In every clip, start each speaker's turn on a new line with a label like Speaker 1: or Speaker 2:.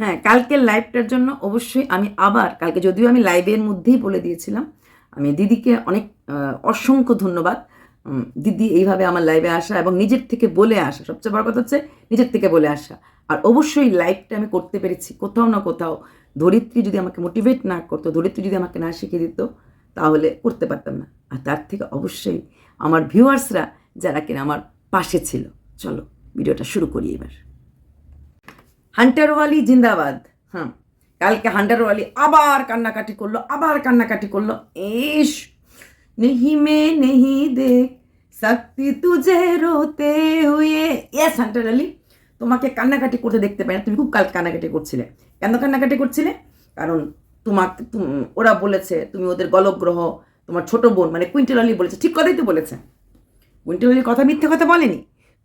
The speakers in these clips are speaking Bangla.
Speaker 1: হ্যাঁ কালকের লাইভটার জন্য অবশ্যই আমি আবার, কালকে যদিও আমি লাইভের মধ্যেই বলে দিয়েছিলাম, আমি দিদিকে অনেক অসংখ্য ধন্যবাদ। দিদি এইভাবে আমার লাইভে আসা এবং নিজের থেকে বলে আসা, সবচেয়ে বড় কথা হচ্ছে নিজের থেকে বলে আসা। আর অবশ্যই লাইভটা আমি করতে পেরেছি, কোথাও না কোথাও। ধরিত্রী যদি আমাকে মোটিভেট না করতো, ধরিত্রী যদি আমাকে না শিখিয়ে দিত, তাহলে করতে পারতাম না। আর তার থেকে অবশ্যই আমার ভিউয়ার্সরা যারা কিনা আমার পাশে ছিল। চলো, ভিডিওটা শুরু করি এবার। হান্টারওয়ালি জিন্দাবাদ। হ্যাঁ কালকে হান্টারওয়ালি আবার কান্নাকাটি করল, আবার কান্নাকাটি করল। ইস নেহি মে নেহি দেখ শক্তি তুঝে রোতে হুয়ে। ইয়েস হান্টার আলী তোমাকে কান্নাকাটি করতে দেখতে পাই না। তুমি খুব কাল কান্নাকাটি করছিলে। কেন কান্নাকাটি করছিলে? কারণ তোমাকে ওরা বলেছে, তুমি ওদের গলগ্রহ, তোমার ছোট বোন মানে কুইন্টেল বলেছে। ঠিক কথাই তো বলেছে। কুইন্টেল কথা মিথ্যে কথা বলেনি।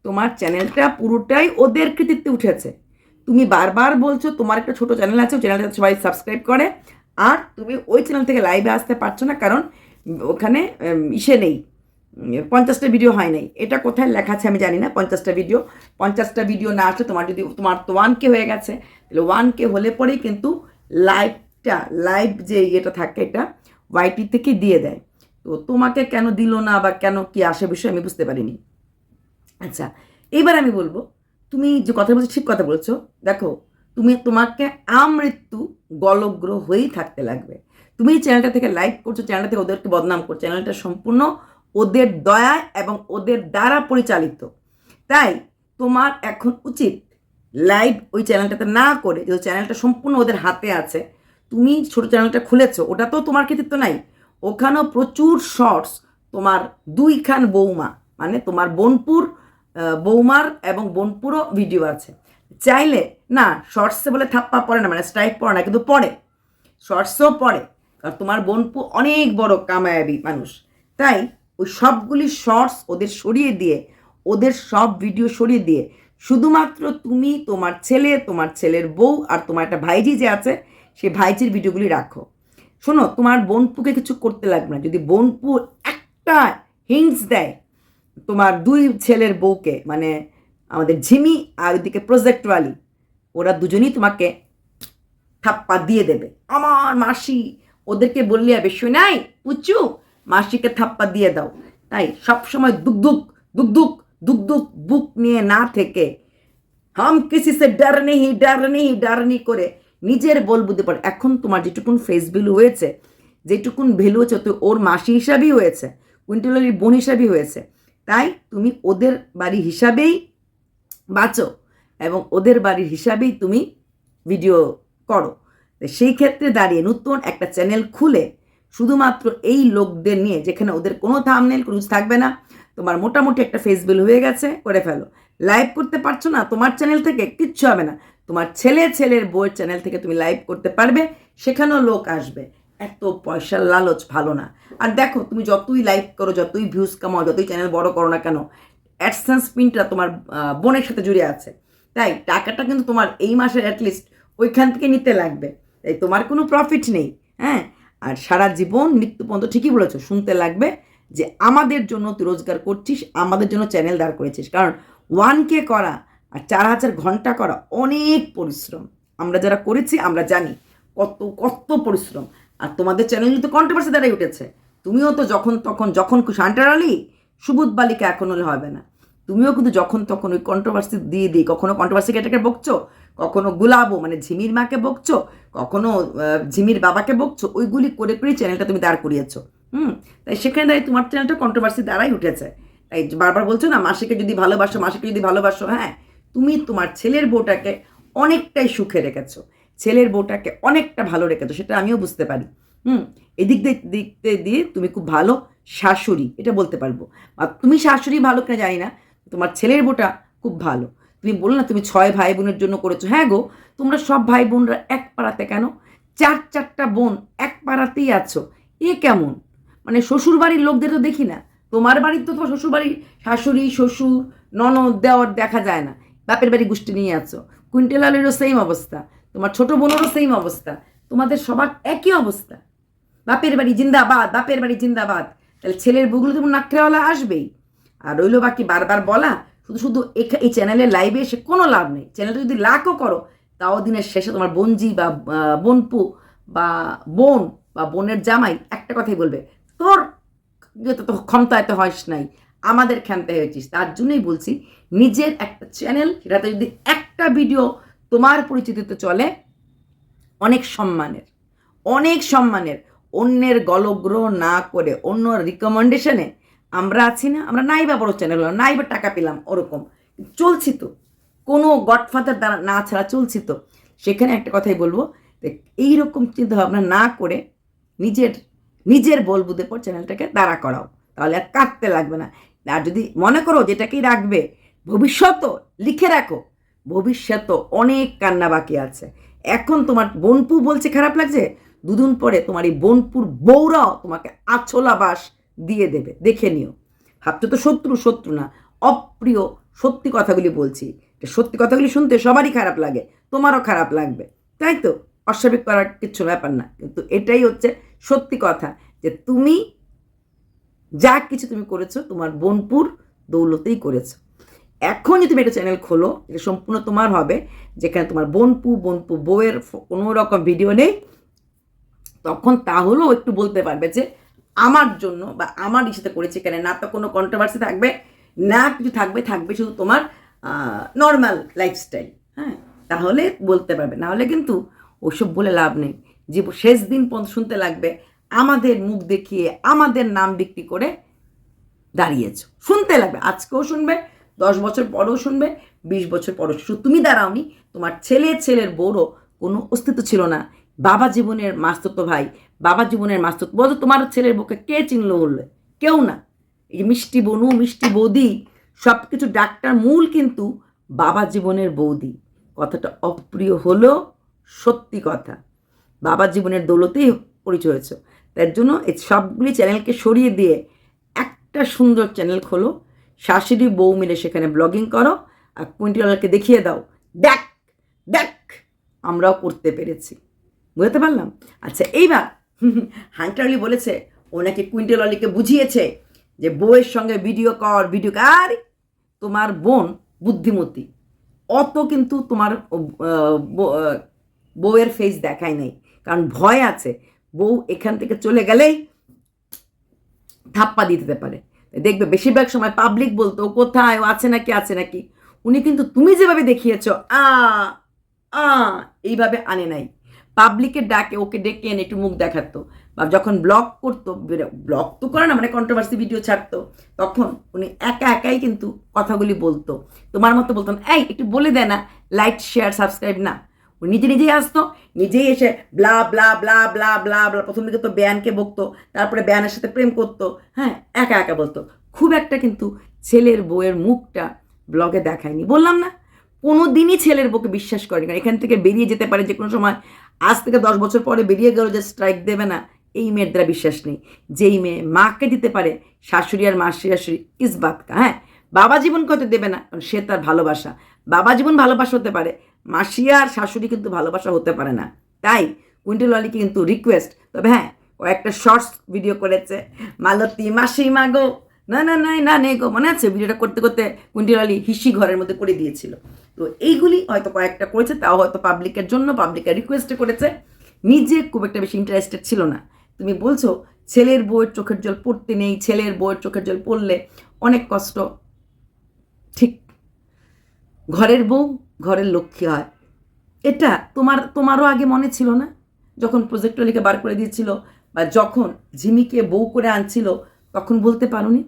Speaker 1: তোমার চ্যানেলটা পুরোটাই ওদের কৃতিত্বে উঠেছে। তুমি বারবার বলছো, তোমার একটা ছোট চ্যানেল আছে, ওই চ্যানেলটা সবাই সাবস্ক্রাইব করে। আর তুমি ওই চ্যানেল থেকে লাইভে আসতে পারছ না, কারণ ওখানে ইসে নেই। পঞ্চাশটা ভিডিও হয় নাই। এটা কোথায় লেখা আছে আমি জানি না, পঞ্চাশটা ভিডিও পঞ্চাশটা ভিডিও না আসলে তোমার যদি, তোমার তো ওয়ান কে হয়ে গেছে। তাহলে ওয়ান কে হলে পরেই কিন্তু লাইভটা লাইভ যে ইয়েটা থাকে এটা ওয়াইটি থেকে দিয়ে দেয়। তো তোমাকে কেন দিল না বা কেন কি আসে বিষয় আমি বুঝতে পারিনি। আচ্ছা এবার আমি বলব তুমি যে কথা বলছো ঠিক কথা বলছো। দেখো, তুমি, তোমাকে আমৃত্যু গলগ্র হয়েই থাকতে লাগবে। তুমি চ্যানেলটা থেকে লাইক করছ চ্যানেলটা থেকে ওদেরকে বদনাম করছ। চ্যানেলটা সম্পূর্ণ ওদের দয়া এবং ওদের দ্বারা পরিচালিত। তাই তোমার এখন উচিত লাইভ ওই চ্যানেলটাতে না করে যে চ্যানেলটা সম্পূর্ণ ওদের হাতে আছে, তুমি ছোট চ্যানেলটা খুলেছো, ওটা তো তোমার কৃতিত্ব নাই। ওখানেও প্রচুর শর্টস তোমার দুইখান বৌমা মানে তোমার বোনপুর বৌমার এবং বোনপুরও ভিডিও আছে। চাইলে, না শর্টসে বলে থাপ্পা পড়ে না মানে স্ট্রাইক পড়ে না, কিন্তু পড়ে শর্টসও পড়ে কারণ তোমার বোনপু অনেক বড় কামায়াবি মানুষ। তাই ওই সবগুলি শর্টস ওদের সরিয়ে দিয়ে, ওদের সব ভিডিও সরিয়ে দিয়ে, শুধুমাত্র তুমি, তোমার ছেলে, তোমার ছেলের বউ আর তোমার একটা ভাইজি যে আছে সেই ভাইজির ভিডিওগুলি রাখো। শোনো, তোমার বোনপুকে কিছু করতে লাগবে না। যদি বোনপু একটা হিংস দেয় তোমার দুই ছেলের বউকে মানে আমাদের ঝিমি আর ওইদিকে প্রজেক্টওয়ালি ওরা দুজনেই তোমাকে থাপ্পা দিয়ে দেবে। আমার মাসি ওদেরকে বললে আর বেশি নাই উঁচু মাসিকে থাপ্পা দিয়ে দাও। তাই সবসময় দুক দুক দুক দুক দুক দুক বুক নিয়ে না থেকে হাম কিসি সে ডর নেই ডর নেই, ডর করে নিজের বল বুদ্ধি পারে এখন তোমার যেটুকুন ফেস ভ্যালু হয়েছে, যেটুকুন ভ্যালু হয়েছে তো ওর মাসি হিসাবেই হয়েছে কুইন্টালের বোন হিসাবেই হয়েছে। তাই তুমি ওদের বাড়ি হিসাবেই বাঁচো এবং ওদের বাড়ির হিসাবেই তুমি ভিডিও করো। সেই ক্ষেত্রে দাঁড়িয়ে নতুন একটা চ্যানেল খুলে শুধুমাত্র এই লোকদের নিয়ে, যেখানে ওদের কোনো থামনেল ক্রুজ থাকবে না, তোমার মোটামুটি একটা ফেসবিল হয়ে গেছে, করে ফেলো। লাইভ করতে পারছ না, তোমার চ্যানেল থেকে কিচ্ছু হবে না। তোমার ছেলে, ছেলের বইয়ের চ্যানেল থেকে তুমি লাইভ করতে পারবে, সেখানেও লোক আসবে। এত পয়সার লালচ, ভালো না। আর দেখো, তুমি যতই লাইক করো, যতই ভিউজ কামাও, যতই চ্যানেল বড় করো না কেন অ্যাডসেন্স পিনটা তোমার বোনের সাথে জুড়ে আছে। তাই টাকাটা কিন্তু তোমার এই মাসের অ্যাটলিস্ট ওইখান থেকে নিতে লাগবে। তাই তোমার কোনো প্রফিট নেই হ্যাঁ? আর সারা জীবন মৃত্যু পর্যন্ত ঠিকই বলেছ, শুনতে লাগবে যে আমাদের জন্য তুই রোজগার করছিস, আমাদের জন্য চ্যানেল দাঁড় করেছিস। কারণ ওয়ান কে করা আর চার হাজার ঘণ্টা করা অনেক পরিশ্রম। আমরা যারা করেছি, আমরা জানি কত কত পরিশ্রম। আর তোমাদের তো কন্ট্রোভার্সি দ্বারাই উঠেছে। তুমিও তো যখন তখন, যখন শান্টার আলী, সুবুধ বালিকা এখন হলে হবে না। তুমিও কিন্তু যখন তখন ওই কন্ট্রোভার্সি দিয়ে দিই। কখনো কন্ট্রোভার্সিকে এটাকে বকছো, কখনো গুলাবো মানে ঝিমির মাকে বকছো, কখনো ঝিমির বাবাকে বকছো, ওইগুলি করে করেই চ্যানেলটা তুমি দাঁড় করিয়েছো। হুম? তাই সেখানে দাঁড়িয়ে তোমার চ্যানেলটা কন্ট্রোভার্সি দ্বারাই উঠেছে। তাই বারবার বলছো না, মাসিকে যদি ভালোবাসো, মাসিকে যদি ভালোবাসো হ্যাঁ? তুমি তোমার ছেলের বউটাকে অনেকটাই সুখে রেখেছো। ছেলের বউটাকে অনেকটা ভালো রেখেছো, সেটা আমিও বুঝতে পারি। হুম, এদিক দিয়ে, দিক দিয়ে তুমি খুব ভালো শাশুড়ি, এটা বলতে পারব। আর তুমি শাশুড়ি ভালো কিনা জানি না, তোমার ছেলের বউটা খুব ভালো। তুমি বললে না, তুমি ছয় ভাই বোনের জন্য করেছ। হ্যাঁ গো, তোমরা সব ভাই বোনরা এক পাড়াতে কেন? চার চারটা বোন এক পাড়াতেই আছো, এ কেমন? মানে শ্বশুর বাড়ির লোকদের তো দেখি না, তোমার বাড়ির তো তোমার শ্বশুর বাড়ির শাশুড়ি, শ্বশুর, ননদ, দেওয়ার দেখা যায় না, বাপের বাড়ি গোষ্ঠী নিয়ে আছো। কুইন্টেলালেরও সেম অবস্থা। তোমার ছোট বোনেরও সেম অবস্থা। তোমাদের সবার একই অবস্থা। বাপের বাড়ি জিন্দাবাদ, বাপের বাড়ি জিন্দাবাদ। তাহলে ছেলের বউগুলো তো নাকড়েওয়ালা আসবেই। আর রইল বাকি বারবার বলা, শুধু শুধু এই চ্যানেলে লাইভে এসে কোনো লাভ নেই। চ্যানেলটা যদি লাখও করো, তাও দিনের শেষে তোমার বোনজি বা বোনপু বা বোন বা বোনের জামাই একটা কথাই বলবে, তোর যেহেতু তো ক্ষমতায়তে হয়স নাই, আমাদের ক্ষমতা হয়েছিস। তার জন্যই বলছি, নিজের একটা চ্যানেল সেটাতে যদি একটা ভিডিও তোমার পরিচিতিতে চলে অনেক সম্মানের অনেক সম্মানের। অন্যের গলগ্রহ না করে অন্য রিকমেন্ডেশনে আমরা আছি না, আমরা নাই বা বড় চ্যানেল নাই বা টাকা পেলাম ওরকম। চলছি তো। কোনো গডফাদার দ্বারা না ছাড়া চলছি তো। সেখানে একটা কথাই বলব, যে এইরকম চিন্তাভাবনা না করে নিজের নিজের বলবুদের পর চ্যানেলটাকে দাঁড়া করাও। তাহলে আর কাটতে লাগবে না। আর যদি মনে করো যেটাকেই রাখবে ভবিষ্যতও লিখে রাখো। ভবিষ্যৎ তো অনেক কান্না বাকি আছে। এখন তোমার বোনপু বলছে খারাপ লাগছে? দুদিন পরে তোমার এই বোনপুর বউরাও তোমাকে আছলা বাস দিয়ে দেবে। দেখে নিও। ভাবছ তো শত্রু শত্রু না। অপ্রিয় সত্যি কথাগুলি বলছি। সত্যি কথাগুলি শুনতে সবারই খারাপ লাগে, তোমারও খারাপ লাগবে। তাই তো? অস্বাভাবিক করার কিছু ব্যাপার না। কিন্তু এটাই হচ্ছে সত্যি কথা যে তুমি যা কিছু তুমি করেছ তোমার বোনপুর দৌলতেই করেছ। এখন যদি তুমি একটা চ্যানেল খোলো, এটা সম্পূর্ণ তোমার হবে। যেখানে তোমার বনপু বনপু বউয়ের কোনো রকম ভিডিও নেই। তখন তাহলেও একটু বলতে পারবে যে, আমার জন্য বা আমার ইচ্ছেতে করেছে এখানে না তো কোনো কন্ট্রোভার্সি থাকবে, না কিছু থাকবে থাকবে শুধু তোমার নর্মাল লাইফস্টাইল হ্যাঁ? তাহলে বলতে পারবে। না হলে কিন্তু ওসব বলে লাভ নেই। যে শেষ দিন পর্যন্ত শুনতে লাগবে, আমাদের মুখ দেখিয়ে, আমাদের নাম বিক্রি করে দাঁড়িয়েছ। শুনতে লাগবে, আজকেও শুনবে দশ বছর পরেও শুনবে, বিশ বছর পরেও শুধু তুমি দাঁড়াওনি, তোমার ছেলে, ছেলের বউরও কোনো অস্তিত্ব ছিল না। বাবা জীবনের মাস্তত্ব ভাই, বাবা জীবনের মাস্তত্ব। বলো তোমার ছেলের বউকে কে চিনলো বললে কেউ না। এই মিষ্টি বনু, মিষ্টি বৌদি সব কিছু ডাক্তার মূল কিন্তু বাবা জীবনের বৌদি। কথাটা অপ্রিয় হলো সত্যি কথা। বাবা জীবনের দৌলতেই পরিচয় হয়েছে। তার জন্য এই সবগুলি চ্যানেলকে সরিয়ে দিয়ে একটা সুন্দর চ্যানেল খোলো। শাশুড়ি বউ মিলে সেখানে ব্লগিং করো আর কুইন্টিওয়ালাকে দেখিয়ে দাও। দেখ দেখ, আমরাও করতে পেরেছি। বুঝতে পারলাম? আচ্ছা এইবার হান্টারলি বলেছে, ও নাকি কুইন্টেল অলিকে বুঝিয়েছে যে বউয়ের সঙ্গে ভিডিও কর ভিডিও আর, তোমার বোন বুদ্ধিমতী। অত কিন্তু তোমার বউয়ের ফেস দেখায় নাই। কারণ ভয় আছে, বউ এখান থেকে চলে গেলেই থাপ্পা দিতে পারে। দেখবে বেশিরভাগ সময় পাবলিক বলতো "ও কোথায়? ও আছে নাকি? আছে নাকি? উনি কিন্তু তুমি যেভাবে দেখিয়েছ আ আ এইভাবে আনে নাই। পাবলিকের ডাকে ওকে ডেকে এনে একটু মুখ দেখাতো। বা যখন ব্লগ করতো ব্লগ তো করে না মানে কন্ট্রোভার্সি ভিডিও ছাড়তো তখন উনি একা একাই কিন্তু কথাগুলি বলতো। তোমার মতো বলতো না, এই একটু বলে দেয় না লাইক শেয়ার সাবস্ক্রাইব না। ও নিজে নিজেই আসতো, নিজেই এসে blah blah blah blah blah blah প্রথম দিকে তো ব্যানকে বকতো, তারপরে ব্যানের সাথে প্রেম করতো হ্যাঁ একা একা বলতো। খুব একটা কিন্তু ছেলের বউয়ের মুখটা ব্লগে দেখায়নি। বললাম না কোনো দিনই ছেলের বউকে বিশ্বাস করেনি, কারণ এখান থেকে বেরিয়ে যেতে পারে যে কোনো সময়, আজ থেকে দশ বছর পরে বেরিয়ে গেল যে স্ট্রাইক দেবে না, এই মেয়ের দ্বারা বিশ্বাস নেই। যেই মেয়ে মাকে দিতে পারে, শাশুড়ি আর মাসি শাশুড়ি ইসবাতকা হ্যাঁ? বাবা জীবন কত দেবে না সে তার ভালোবাসা। বাবা জীবন ভালোবাসা হতে পারে মাসি আর শাশুড়ি কিন্তু ভালোবাসা হতে পারে না। তাই কুইন্টেল আলীকে কিন্তু রিকোয়েস্ট তবে হ্যাঁ কয়েকটা শর্টস ভিডিও করেছে। মালতী, মাসি মাগো না না না না, নেই গো। মনে আছে? ভিডিওটা করতে করতে কুইন্টেল আলী হিসি ঘরের মধ্যে করে দিয়েছিল। তো এইগুলি হয়তো কয়েকটা করেছে, তাও হয়তো পাবলিকের জন্য পাবলিকের রিকোয়েস্টে করেছে। নিজে খুব একটা বেশি ইন্টারেস্টেড ছিল না। তুমি বলছো, ছেলের বউয়ের চোখের জল পড়তে নেই, ছেলের বউয়ের চোখের জল পড়লে অনেক কষ্ট। ঠিক। ঘরের বউ ঘরের লক্ষ্মী হয়। এটা তোমার, তোমারও আগে মনে ছিল না? যখন প্রজেক্টরলিকে বার করে দিয়েছিল বা যখন ঝিমিকে বউ করে আনছিল, তখন বলতে পারোনি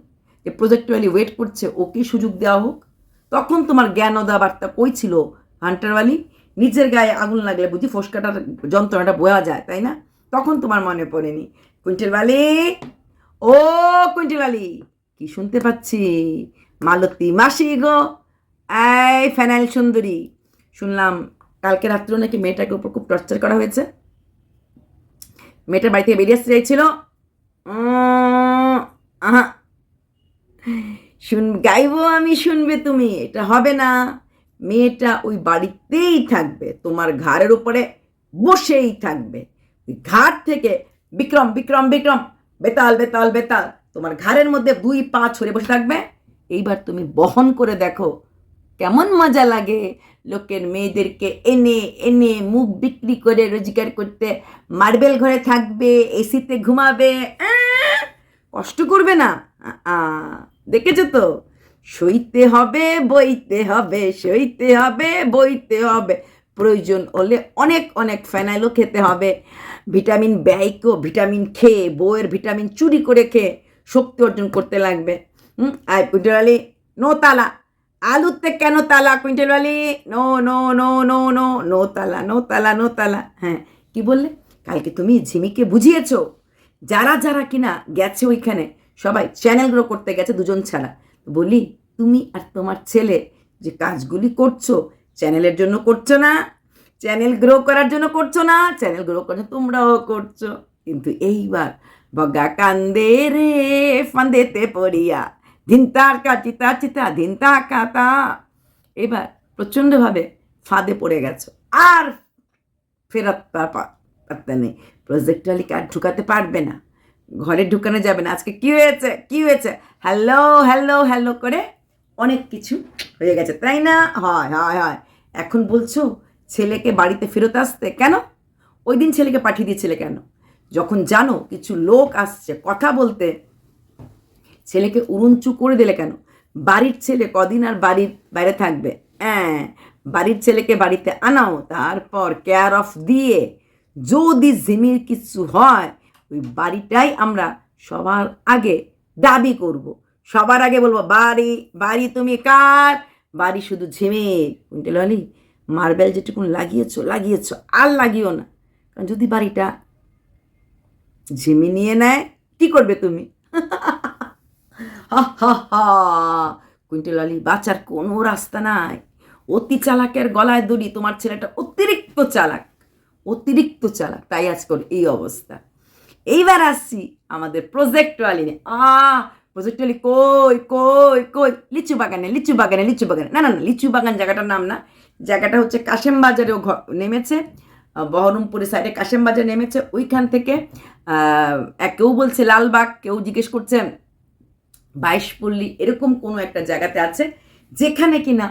Speaker 1: যে প্রজেক্টরলি ওয়েট করছে ওকে সুযোগ দেওয়া হোক? তখন তোমার জ্ঞানদা বার্তা কই ছিল? হান্টারওয়ালি নিজের গায়ে আগুন লাগলে বুঝি ফোসকাটার যন্ত্রণাটা বোঝা যায়, তাই না? তখন তোমার মনে পড়েনি। কুইন্টেলওয়ালি ও কুইন্টেলওয়ালি কি শুনতে পাচ্ছি? মালতী মাসি গো। এই ফ্যানাইল সুন্দরী। শুনলাম কালকে রাত্রেও নাকি মেয়েটাকে উপর খুব টর্চার করা হয়েছে। মেয়েটার বাড়ি থেকে বেরিয়ে আসতে চাইছিল। আহা। শুন গাইবো আমি, শুনবে তুমি, এটা হবে না। মেয়েটা ওই বাড়িতেই থাকবে, তোমার ঘাড়ের উপরে বসেই থাকবে। ঘাট থেকে বিক্রম বিক্রম বিক্রম, বেতাল বেতাল বেতাল, তোমার ঘাড়ের মধ্যে দুই পা ছড়ে বসে থাকবে। এইবার তুমি বহন করে দেখো কেমন মজা লাগে? লোকের মেয়েদেরকে এনে এনে মুখ বিক্রি করে রোজগার করতে মার্বেল ঘরে থাকবে, এসিতে ঘুমাবে কষ্ট করবে না? দেখেছ তো? সইতে হবে, বইতে হবে, সইতে হবে, বইতে হবে। প্রয়োজন হলে অনেক অনেক ফেনাইলও খেতে হবে। ভিটামিন ব্যয়কেও ভিটামিন খেয়ে বইয়ের ভিটামিন চুরি করে খেয়ে শক্তি অর্জন করতে লাগবে। আর নো তালা আলুতে কেন তালা? কুইন্টালি no no no no no no তালা নো তালা নো তালা। হ্যাঁ কি বললে? কালকে তুমি ঝিমিকে বুঝিয়েছো। যারা যারা কিনা গেছে ওইখানে, সবাই চ্যানেল গ্রো করতে গেছে দুজন ছাড়া। বলি, তুমি আর তোমার ছেলে যে কাজগুলি করছ চ্যানেলের জন্য করছ না চ্যানেল গ্রো করার জন্য করছ না চ্যানেল গ্রো জন্য তোমরাও করছ। কিন্তু এইবার বগা কান্দে রে, ফান্দেতে পড়িয়া ধিনতার কাচিতা চিতা ধিনতা কাতা এবার প্রচণ্ডভাবে ফাঁদে পড়ে গেছো। আর ফেরত পা- পা- পাত্তা নেই। প্রজেক্টালি কার্ড ঢুকাতে পারবে না? ঘরে ঢুকানো যাবে না। আজকে কি হয়েছে? কি হয়েছে? হ্যালো হ্যালো হ্যালো করে অনেক কিছু হয়ে গেছে, তাই না? হয় হয় হয়। এখন বলছো ছেলেকে বাড়িতে ফেরত আসতে কেন? ওই দিন ছেলেকে পাঠিয়ে দিয়েছিলে কেন? যখন জানো কিছু লোক আসছে কথা বলতে ছেলেকে উড়ুঞ্চু করে দিলে কেন? বাড়ির ছেলে কদিন আর বাড়ির বাইরে থাকবে? হ্যাঁ বাড়ির ছেলেকে বাড়িতে আনাও, তারপর কেয়ার অফ দিয়ে যদি জিমির কিছু হয়, ওই বাড়িটাই আমরা সবার আগে দাবি করব। সবার আগে বলব, বাড়ি বাড়ি তুমি কার? বাড়ি শুধু ঝিমির কুইন্টেল আলী মার্বেল যেটুকুন লাগিয়েছো লাগিয়েছো, আর লাগিও না। কারণ যদি বাড়িটা ঝিমি নিয়ে নেয়, কী করবে তুমি? হা হা বাঁচার কোনো রাস্তা নাই। অতি চালাকের গলায় দড়ি তোমার ছেলেটা অতিরিক্ত চালাক অতিরিক্ত চালাক। তাই আজকাল এই অবস্থা। এইবার আসছি আমাদের প্রজেক্ট আলিনে। আ প্রজেক্ট আলি কই কই কই? লিচু বাগানে লিচু বাগানে লিচু বাগানে। না না না লিচু বাগান জায়গাটার নাম না। জায়গাটা হচ্ছে কাশেম বাজারেও নেমেছে। আহ, বহরমপুরের সাইডে কাশেম বাজার নেমেছে। ওইখান থেকে কেউ বলছে লালবাগ কেউ জিজ্ঞেস করছে বাইশপল্লী এরকম কোনো একটা জায়গাতে আছে যেখানে কিনা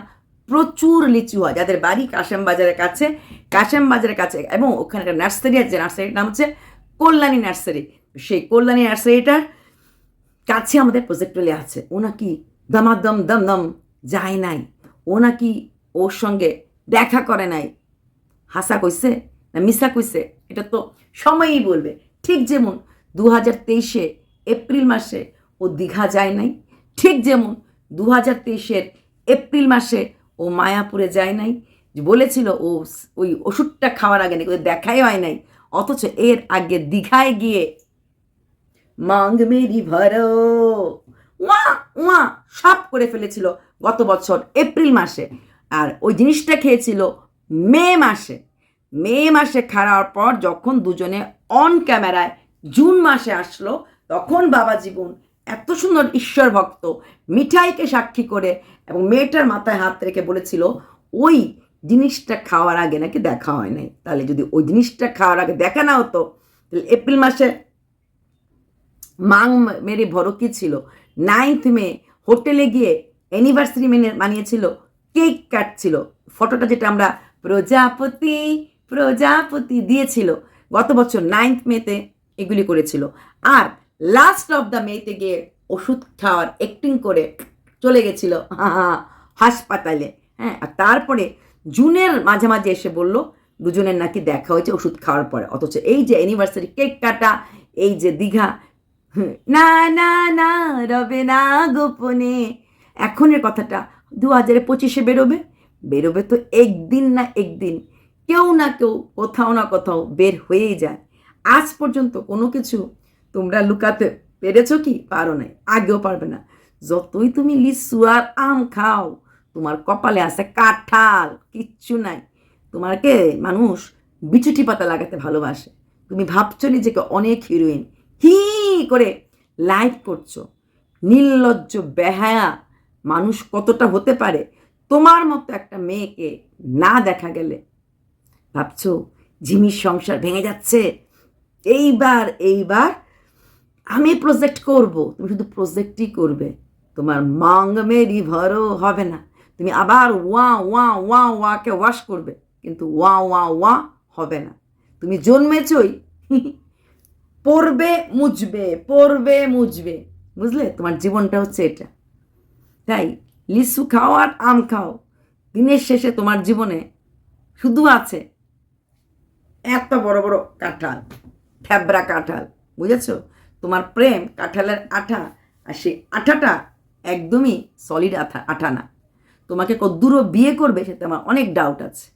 Speaker 1: প্রচুর লিচু হয়। যাদের বাড়ি কাশেম বাজারের কাছে, কাশেম বাজারের কাছে এবং ওখানে একটা নার্সারি আছে নার্সারির নাম হচ্ছে কল্যাণী নার্সারি। সেই কল্যাণী নার্সারিটার কাছে আমাদের প্রজেক্টলে আছে ও নাকি দমাদম দম দম যায় নাই? ও নাকি ওর সঙ্গে দেখা করে নাই? হাসা কইছে না মিসা কইছে? এটা তো সময়ই বলবে। ঠিক যেমন দু হাজার তেইশে এপ্রিল মাসে ও দীঘা যায় নাই। ঠিক যেমন দু হাজার তেইশের এপ্রিল মাসে ও মায়াপুরে যায় নাই। বলেছিল ও ওই ওষুধটা খাওয়ার আগে নাকি দেখাই হয় নাই। অথচ এর আগে দীঘায় গিয়ে মাঙ্গ মেরি ভরো। ওয়া ওয়া সব করে ফেলেছিল গত বছর এপ্রিল মাসে। আর ওই জিনিসটা খেয়েছিল মে মাসে। মে মাসে খাওয়ার পর যখন দুজনে অন ক্যামেরায় জুন মাসে আসলো, তখন বাবা জীবন এত সুন্দর ঈশ্বর ভক্ত। মিঠাইকে সাক্ষী করে এবং মেয়েটার মাথায় হাত রেখে বলেছিল, ওই জিনিসটা খাওয়ার আগে নাকি দেখা হয় নাই। তাহলে যদি ওই জিনিসটা খাওয়ার আগে দেখা না হতো, তাহলে এপ্রিল মাসে মাং মেরে ভরো কি ছিল? নাইন্থ মে হোটেলে গিয়ে অ্যানিভার্সারি মেনে মানিয়েছিল, কেক কাটছিল। ফটোটা যেটা আমরা প্রজাপতি প্রজাপতি দিয়েছিল, গত বছর নাইন্থ মেতে এগুলি করেছিল। আর লাস্ট অফ দ্য মেতে গিয়ে ওষুধ খাওয়ার অ্যাক্টিং করে চলে গেছিল হাসপাতালে। হ্যাঁ আর তারপরে জুনের মাঝামাঝি এসে বলল, দুজনের নাকি দেখা হয়েছে ওষুধ খাওয়ার পরে। অথচ এই যে অ্যানিভার্সারি কেক কাটা, এই যে দীঘা না না না, রবে না গোপনে। এখনের কথাটা দু হাজারে পঁচিশে বেরোবে। বেরোবে তো একদিন না একদিন। কেউ না কেউ কোথাও না কোথাও বের হয়েই যায়। আজ পর্যন্ত কোনো কিছু তোমরা লুকাতে পেরেছ কি? পারো নাই। আগেও পারবে না। যতই তুমি লিচু আর আম খাও, তোমার কপালে আছে কাঁঠাল, কিচ্ছু নাই। তোমাকে মানুষ বিচুটি পাতা লাগাতে ভালোবাসে। তুমি ভাবছ নিজেকে অনেক হিরোইন হি করে লাইভ করছ। নির্লজ্জ, বেহায়া মানুষ কতটা হতে পারে? তোমার মতো একটা মেয়েকে না দেখা গেলে ভাবছ ঝিমির সংসার ভেঙে যাচ্ছে। এইবার এইবার আমি প্রজেক্ট করব, তুমি শুধু প্রজেক্টই করবে। তোমার মাং মেরি ভরও হবে না। তুমি আবার ওয়া ওয়া ওয়া, ওয়াকে ওয়াশ করবে, কিন্তু ওয়া ওয়া ওয়া হবে না। তুমি জন্মেছই, পড়বে মুজবে পড়বে মুজবে বুঝলে? তোমার জীবনটা হচ্ছে এটা। তাই লিচু খাও আর আম খাও। দিনের শেষে তোমার জীবনে শুধু আছে এত বড় বড় কাঁঠাল থ্যাবরা কাঁঠাল। বুঝেছ? তোমার প্রেম কাঁঠালের আঠা, আর সেই আঠাটা একদমই সলিড আঠা আঠা না। তোমাকে কদ্দূরও বিয়ে করবে সেটা আমার অনেক ডাউট আছে,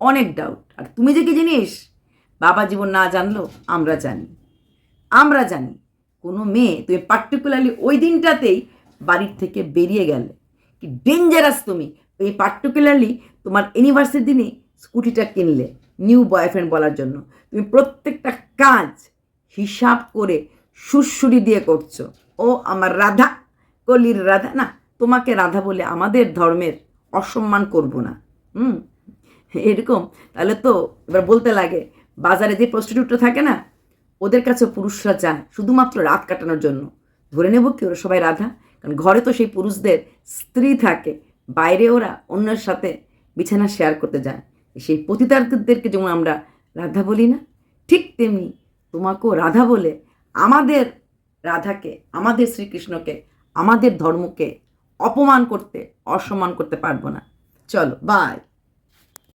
Speaker 1: অনেক ডাউট আর তুমি যে কি জিনিস? বাবা জীবন না জানলেও আমরা জানি আমরা জানি কোনো মেয়ে তুমি পার্টিকুলারলি ওই দিনটাতেই বাড়ির থেকে বেরিয়ে গেলে কি ডেঞ্জারাস তুমি। এই পার্টিকুলারলি তোমার ইউনিভার্সিটির দিনে স্কুটিটা কিনলে নিউ বয়ফ্রেন্ড বলার জন্য। তুমি প্রত্যেকটা কাজ হিসাব করে সুরসুরি দিয়ে করছ। ও আমার রাধা, কলির রাধা। না, তোমাকে রাধা বলে আমাদের ধর্মের অসম্মান করব না। হুম, এরকম। তাহলে তো এবার বলতে লাগে, বাজারে যে প্রস্টিটিউটটা থাকে না, ওদের কাছে পুরুষরা যায় শুধুমাত্র রাত কাটানোর জন্য। ধরে নেব কি ওরা সবাই রাধা? কারণ ঘরে তো সেই পুরুষদের স্ত্রী থাকে, বাইরে ওরা অন্যের সাথে বিছানা শেয়ার করতে যায়। সেই পতিতার্থীদেরকে যেমন আমরা রাধা বলি না, ঠিক তেমনি তোমাকেও রাধা বলে আমাদের রাধাকে আমাদের শ্রীকৃষ্ণকে আমাদের ধর্মকে অপমান করতে অসম্মান করতে পারব না। চলো বাই